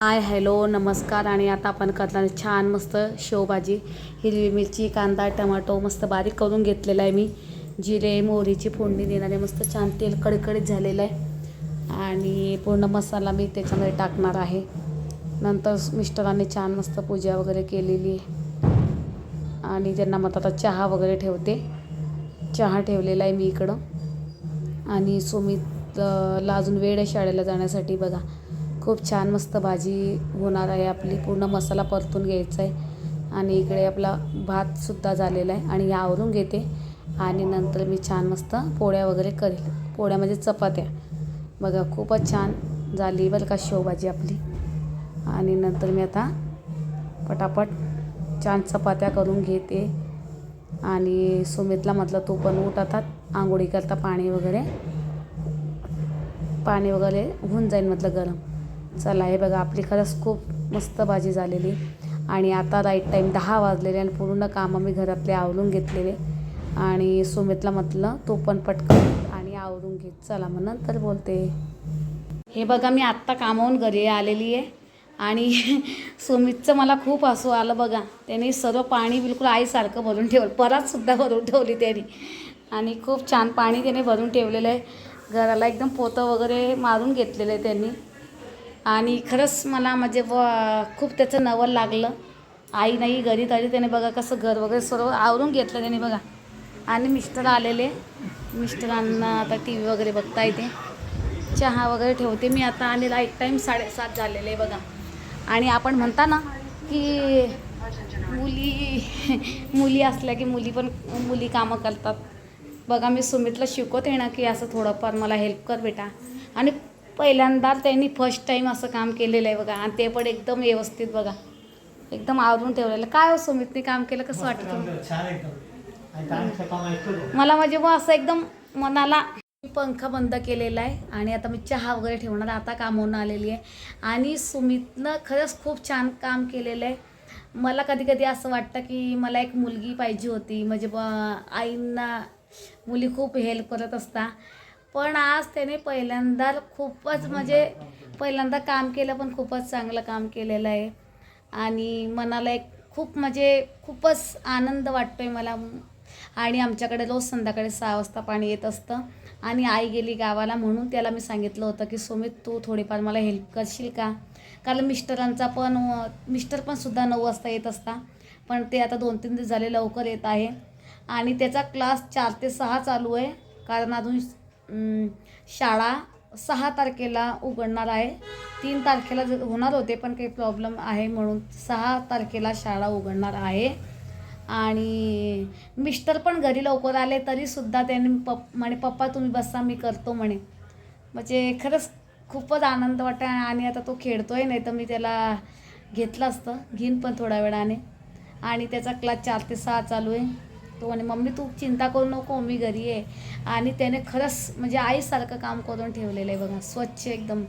Hi hello नमस्कार. आणि आता आपण करणार छान मस्त शेवभाजी. हिरवी मिरची कांदा टमाटो मस्त बारीक करून घेतलेला आहे मी. जिरे मोहरीची फोडणी देणारे मस्त छान तेल कडकडीत झालेलं आहे. आणि पूर्ण मसाला मी त्याच्यामध्ये टाकणार आहे. नंतर मिस्टरांनी छान मस्त पूजा वगैरे केलेली आहे. आणि त्यांना मग आता चहा वगैरे ठेवते चहा ठेवलेला आहे मी इकडं. आणि सुमितला अजून वेळ आहे शाळेला जाण्यासाठी बघा. खूप छान मस्त भाजी होणार आहे. आपली पूर्ण मसाला परतून घ्यायचा आहे. आणि इकडे आपला भातसुद्धा झालेला आहे. आणि आवरून घेते. आणि नंतर मी छान मस्त पोळ्या वगैरे करेल. पोळ्या म्हणजे चपात्या. बघा खूपच छान झाली बरं का शेवभाजी आपली. आणि नंतर मी आता पटापट छान चपात्या करून घेते. आणि सुमितला म्हटलं तू पण उठ आता. आंघोळी करता पाणी वगैरे. पाणी वगैरे होऊन जाईल म्हटलं गरम. चला हे बघा आपली खरंच खूप मस्त भाजी झालेली. आणि आता राईट टाईम दहा वाजलेले आणि पूर्ण कामं मी घरातले आवरून घेतलेले. आणि सुमितला म्हटलं तू पण पटकन आणि आवरून घे. चला मग नंतर बोलते. हे बघा मी आत्ता कामावून घरी आलेली आहे. आणि सुमितचं मला खूप हसू आलं बघा. त्याने सर्व पाणी बिलकुल आईसारखं भरून ठेवलं. परतसुद्धा भरून ठेवली त्याने. आणि खूप छान पाणी त्याने भरून ठेवलेलं आहे. घराला एकदम पोतं वगैरे मारून घेतलेलं आहे त्यांनी. आणि खरंच मला म्हणजे व खूप त्याचं नवल लागलं. आई नाही घरी तरी त्याने बघा कसं घर वगैरे सर्व आवरून घेतलं त्याने बघा. आणि मिस्टर आलेले. मिस्टरांना आता टी व्ही वगैरे बघता येते चहा वगैरे ठेवते मी आता आणि लाइट टाईम साडेसात झालेले आहे बघा. आणि आपण म्हणता ना की मुली मुली असल्या की मुली पण मुली कामं करतात. बघा मी सुमितला शिकवते ना की असं थोडंफार मला हेल्प कर बेटा. आणि पहिल्यांदा त्यांनी फर्स्ट टाईम असं काम केलेलं आहे बघा. आणि ते पण एकदम व्यवस्थित बघा. एकदम आवरून ठेवलेलं. काय हो सुमितने काम केलं? कसं वाटतं काम मला म्हणजे मग असं एकदम मनाला पंखा बंद केलेला आहे. आणि आता मी चहा वगैरे ठेवणार आता कामावून आलेली आहे. आणि सुमितनं खरंच खूप छान काम केलेलं आहे. मला कधी कधी असं वाटतं की मला एक मुलगी पाहिजे होती. म्हणजे ब आईंना मुली खूप हेल्प करत असता. पण आज त्याने पहिल्यांदा खूपच म्हणजे पहिल्यांदा काम केलं पण खूपच चांगलं काम केलेलं आहे. आणि मनाला एक खूप म्हणजे खूपच आनंद वाटतो आहे मला. आणि आमच्याकडे रोज संध्याकाळी सहा वाजता पाणी येत असतं. आणि आई गेली गावाला म्हणून त्याला मी सांगितलं होतं की सुमित तू थोडीफार मला हेल्प करशील का? कारण मिस्टरांचा पण मिस्टर पण सुद्धा नऊ वाजता येत असता. पण ते आता दोन तीन दिवस झाले लवकर येत आहे. आणि त्याचा क्लास चार ते सहा चालू आहे. कारण अजून शाळा सहा तारखेला उघडणार आहे. तीन तारखेला ज- होणार होते पण काही प्रॉब्लेम आहे म्हणून सहा तारखेला शाळा उघडणार आहे. आणि मिस्टर पण घरी लवकर आले तरीसुद्धा त्यांनी पप म्हणे पप्पा तुम्ही बसा मी करतो म्हणे. म्हणजे खरंच खूपच आनंद वाटत आणि आता तो खेळतो आहे नाही तर मी त्याला घेतलं असतं घेईन पण थोड्या वेळाने. आणि त्याचा क्लास चार ते सहा चालू आहे. तो म्हणे मम्मी तू चिंता करू नको मी घरी आहे आणि त्याने खरंच म्हणजे आईसारखं काम करून ठेवलेलं आहे बघा. स्वच्छ एकदम.